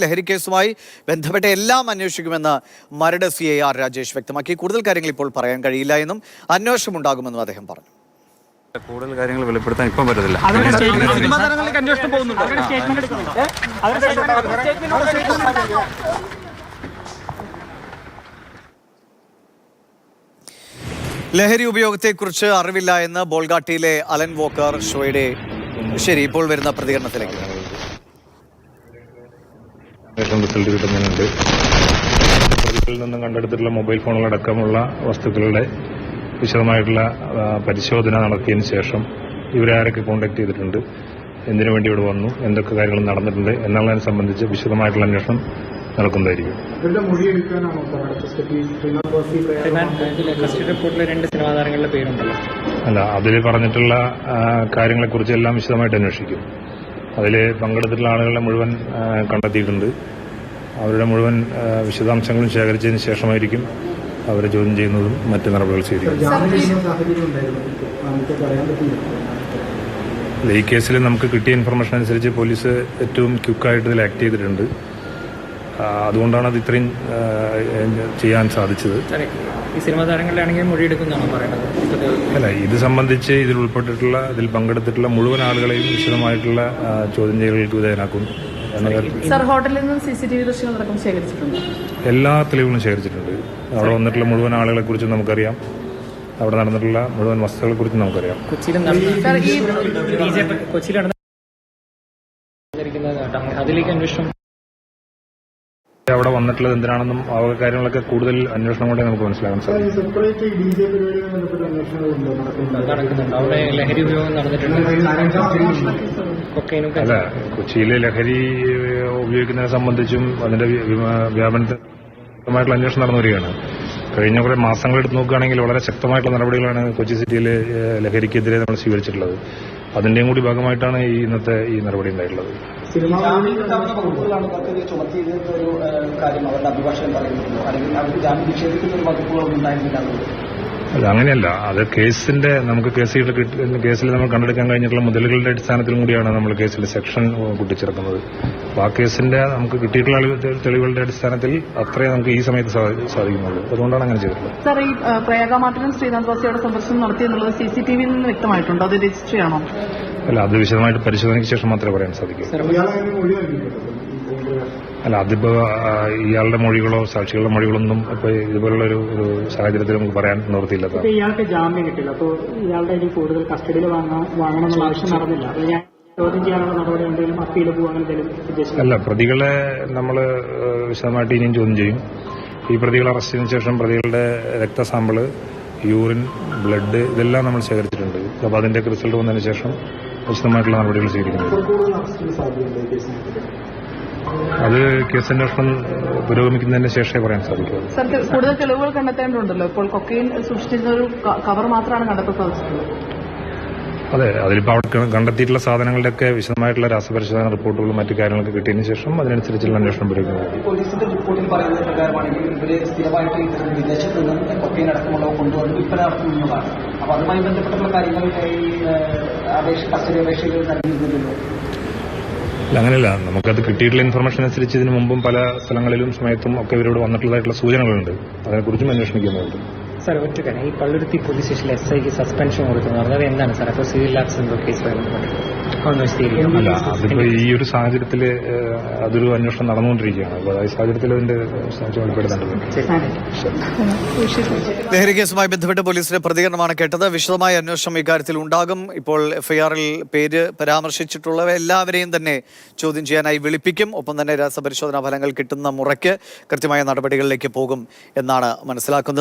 ലഹരി കേസുമായി ബന്ധപ്പെട്ട എല്ലാം അന്വേഷിക്കുമെന്ന് Maradu C I R Rajesh വ്യക്തമാക്കി. കൂടുതൽ കാര്യങ്ങൾ ഇപ്പോൾ പറയാൻ കഴിയില്ല എന്നും അന്വേഷണം ഉണ്ടാകുമെന്നും അദ്ദേഹം പറഞ്ഞു. കൂടുതൽ കാര്യങ്ങൾ വെളിപ്പെടുത്താൻ ഇപ്പം പറ്റത്തില്ല. ലഹരി ഉപയോഗത്തെക്കുറിച്ച് അറിവില്ല എന്ന് ബോൾഗാട്ടിയിലെ അലൻ വോക്കർ ഷോയുടെ ശരി ഇപ്പോൾ വരുന്ന പ്രതികരണത്തിലേക്ക്. റിസൾട്ട് കിട്ടുന്നുണ്ട് പ്രതികളിൽ നിന്നും കണ്ടെടുത്തിട്ടുള്ള മൊബൈൽ ഫോണുകളടക്കമുള്ള വസ്തുക്കളുടെ വിശദമായിട്ടുള്ള പരിശോധന നടത്തിയതിന് ശേഷം ഇവരെ ആരൊക്കെ കോൺടാക്ട് ചെയ്തിട്ടുണ്ട് എന്തിനു വേണ്ടി ഇവിടെ വന്നു എന്തൊക്കെ കാര്യങ്ങൾ നടന്നിട്ടുണ്ട് എന്നുള്ളതിനെ സംബന്ധിച്ച് വിശദമായിട്ടുള്ള അന്വേഷണം നടക്കുന്നതായിരിക്കും. അല്ല അതിൽ പറഞ്ഞിട്ടുള്ള കാര്യങ്ങളെക്കുറിച്ച് എല്ലാം വിശദമായിട്ട് അന്വേഷിക്കും. അതിൽ പങ്കെടുത്തിട്ടുള്ള ആളുകളെ മുഴുവൻ കണ്ടെത്തിയിട്ടുണ്ട്. അവരുടെ മുഴുവൻ വിശദാംശങ്ങളും ശേഖരിച്ചതിന് ശേഷമായിരിക്കും അവരെ ചോദ്യം ചെയ്യുന്നതും മറ്റ് നടപടികൾ പറ്റില്ല. ഈ കേസിൽ നമുക്ക് കിട്ടിയ ഇൻഫർമേഷൻ അനുസരിച്ച് പോലീസ് ഏറ്റവും ക്യുക്കായിട്ട് ഇതിൽ ആക്ട് ചെയ്തിട്ടുണ്ട്. അതുകൊണ്ടാണ് അത് ഇത്രയും ചെയ്യാൻ സാധിച്ചത്. ഈ സിനിമ താരങ്ങളിലാണെങ്കിൽ ആണെങ്കിൽ മൊഴിയെടുക്കുന്നതാണോ പറയുന്നത്? അല്ല ഇത് സംബന്ധിച്ച് ഇതിൽ ഉൾപ്പെട്ടിട്ടുള്ള ഇതിൽ പങ്കെടുത്തിട്ടുള്ള മുഴുവൻ ആളുകളെയും വിശദമായിട്ടുള്ള ചോദ്യം ചെയ്യലുകൾക്ക് വിധേയനാക്കും സർ ഹോട്ടലിൽ നിന്ന് സി സി ടി വി ദൃശ്യങ്ങൾ അടക്കം ശേഖരിച്ചിട്ടുണ്ട്? എല്ലാ തെളിവുകളും ശേഖരിച്ചിട്ടുണ്ട്. അവിടെ വന്നിട്ടുള്ള മുഴുവൻ ആളുകളെ കുറിച്ച് നമുക്കറിയാം. അവിടെ നടന്നിട്ടുള്ള മുഴുവൻ വസ്തുക്കളെ കുറിച്ച് നമുക്കറിയാം. കൊച്ചിയിൽ അതിലേക്ക് അന്വേഷണം അവിടെ വന്നിട്ടുള്ളത് എന്തിനാണെന്നും ആ കാര്യങ്ങളൊക്കെ കൂടുതൽ അന്വേഷണം കൊണ്ടേ നമുക്ക് മനസ്സിലാക്കാൻ സാധിക്കും. അല്ല കൊച്ചിയിലെ ലഹരി ഉപയോഗിക്കുന്നതിനെ സംബന്ധിച്ചും അതിന്റെ വ്യാപനമായിട്ടുള്ള അന്വേഷണം നടന്നു വരികയാണ്. കഴിഞ്ഞ കുറെ മാസങ്ങളെടുത്ത് നോക്കുകയാണെങ്കിൽ വളരെ ശക്തമായിട്ടുള്ള നടപടികളാണ് കൊച്ചി സിറ്റിയിലെ ലഹരിക്കെതിരെ നമ്മൾ സ്വീകരിച്ചിട്ടുള്ളത്. അതിന്റെയും കൂടി ഭാഗമായിട്ടാണ് ഈ ഇന്നത്തെ ഈ നടപടി ഉണ്ടായിട്ടുള്ളത്. വകുപ്പുകളാണ് ഇവർക്ക് ചുമത്തിയത് ഒരു കാര്യം അവരുടെ അഭിഭാഷകൻ പറയുന്നുണ്ടോ അല്ലെങ്കിൽ അവർക്ക് ജാമ്യം നിഷേധിക്കുന്ന ഒരു വകുപ്പുകളൊന്നും ഉണ്ടായിരുന്നില്ല അല്ല അങ്ങനെയല്ല. അത് കേസിന്റെ നമുക്ക് കേസുകൾ കേസിൽ നമ്മൾ കണ്ടെടുക്കാൻ കഴിഞ്ഞിട്ടുള്ള മുതലുകളുടെ അടിസ്ഥാനത്തിലും കൂടിയാണ് നമ്മൾ കേസിൽ സെക്ഷൻ കൂട്ടിച്ചേർക്കുന്നത്. അപ്പോൾ ആ കേസിന്റെ നമുക്ക് കിട്ടിയിട്ടുള്ള തെളിവുകളുടെ അടിസ്ഥാനത്തിൽ അത്രേ നമുക്ക് ഈ സമയത്ത് സാധി- സാധിക്കുന്നുള്ളൂ. അതുകൊണ്ടാണ് അങ്ങനെ ചെയ്തിട്ടുള്ളത് സർ ഈ ആ, പ്രയാഗ മാർട്ടിനും ശ്രീനാഥ് വാസിയുടെ സന്ദർശനം നടത്തിയെന്നുള്ളത് സി സി ടി വിയിൽ നിന്ന് വ്യക്തമായിട്ടുണ്ടോ? അത് രജിസ്റ്റർ ആണോ അല്ല അത് വിശദമായിട്ട് പരിശോധനയ്ക്ക് ശേഷം മാത്രമേ പറയാൻ സാധിക്കൂ. അല്ല അതിപ്പോ ഇയാളുടെ മൊഴികളോ സാക്ഷികളുടെ മൊഴികളൊന്നും ഇപ്പൊ ഇതുപോലുള്ള ഒരു സാഹചര്യത്തിൽ നമുക്ക് പറയാൻ നിർത്തിയില്ല ഇയാൾക്ക് ജാമ്യം കിട്ടില്ല. അപ്പോൾ ഇയാളുടെ ഇനി കൂടുതൽ കസ്റ്റഡിയിൽ വാങ്ങണമെന്നുള്ള ആവശ്യം നടന്നില്ല. അപ്പോൾ ഞാൻ ചോദ്യം ചെയ്യാനുള്ള നടപടി എന്തെങ്കിലും അപ്പീൽ എന്തെങ്കിലും അല്ല പ്രതികളെ നമ്മൾ വിശദമായിട്ട് ഇനിയും ചോദ്യം ചെയ്യും. ഈ പ്രതികളെ അറസ്റ്റ് ചെയ്തതിനു ശേഷം പ്രതികളുടെ രക്തസാമ്പിൾ യൂറിൻ ബ്ലഡ് ഇതെല്ലാം നമ്മൾ ശേഖരിച്ചിട്ടുണ്ട്. അപ്പോൾ അതിന്റെ റിസൾട്ട് വന്നതിന് ശേഷം വിശദമായിട്ടുള്ള നടപടികൾ സ്വീകരിക്കുന്നത് അത് കേസ് അന്വേഷണം പുരോഗമിക്കുന്നതിന് ശേഷമേ പറയാൻ സാധിക്കൂ. സർ കൂടുതൽ തെളിവുകൾ കണ്ടെത്തേണ്ടതുണ്ടല്ലോ. ഇപ്പോൾ കൊക്കൈൻ സൂക്ഷിച്ചിരുന്ന ഒരു കവർ മാത്രമാണ് കണ്ടെത്താൻ സാധിച്ചിട്ടുള്ളത് അതെ അതിലിപ്പോൾ അവിടെ കണ്ടെത്തിയിട്ടുള്ള സാധനങ്ങളുടെയൊക്കെ വിശദമായിട്ടുള്ള രാസപരിശോധന റിപ്പോർട്ടുകളും മറ്റു കാര്യങ്ങളൊക്കെ കിട്ടിയതിന് ശേഷം അതിനനുസരിച്ചുള്ള അന്വേഷണം പുരോഗമിക്കും പോലീസിന്റെ റിപ്പോർട്ടിൽ പറയുന്ന പ്രകാരമാണെങ്കിൽ ഇവർ സ്ഥിരമായിട്ട് വിദേശത്ത് നിന്ന് കൊക്കൈൻ അടക്കമുള്ളവ കൊണ്ടുവന്ന് വിൽപ്പന നടത്തുന്നതാണ് അപ്പൊ അതുമായി ബന്ധപ്പെട്ടുള്ള കാര്യങ്ങൾ ഈ അപേക്ഷ കസ്റ്റഡി അപേക്ഷയിൽ നൽകിയിരുന്നില്ലല്ലോ അങ്ങനെയല്ല നമുക്കത് കിട്ടിയിട്ടുള്ള ഇൻഫർമേഷൻ അനുസരിച്ച് ഇതിനു മുമ്പും പല സ്ഥലങ്ങളിലും സമയത്തും ഒക്കെ ഇവരോട് വന്നിട്ടുള്ളതായിട്ടുള്ള സൂചനകളുണ്ട്. അതിനെക്കുറിച്ചും അന്വേഷിക്കുന്നുണ്ട് സാർ ഒറ്റ ഈ പള്ളുരുത്തി പോലീസ് സ്റ്റേഷനിൽ എസ് ഐക്ക് സസ്പെൻഷൻ പറഞ്ഞത് എന്താണ് സാർ? അപ്പോൾ സിവിൽ എന്തോ കേസ് സ്ഥിരീകരിക്കും അല്ല അതിപ്പോ ഈ ഒരു സാഹചര്യത്തിൽ അതൊരു അന്വേഷണം നടന്നുകൊണ്ടിരിക്കുകയാണ്. അപ്പോൾ ഈ സാഹചര്യത്തിൽ അതിന്റെ സാഹചര്യം വെളിപ്പെടുത്തേണ്ടതുണ്ട് ലഹരി കേസുമായി ബന്ധപ്പെട്ട് പോലീസിന്റെ പ്രതികരണമാണ് കേട്ടത്. വിശദമായ അന്വേഷണം ഇക്കാര്യത്തിൽ ഉണ്ടാകും. ഇപ്പോൾ എഫ്ഐആറിൽ പേര് പരാമർശിച്ചിട്ടുള്ളവ എല്ലാവരെയും തന്നെ ചോദ്യം ചെയ്യാനായി വിളിപ്പിക്കും. ഒപ്പം തന്നെ രാസപരിശോധനാ ഫലങ്ങൾ കിട്ടുന്ന മുറയ്ക്ക് കൃത്യമായ നടപടികളിലേക്ക് പോകും എന്നാണ് മനസ്സിലാക്കുന്നത്.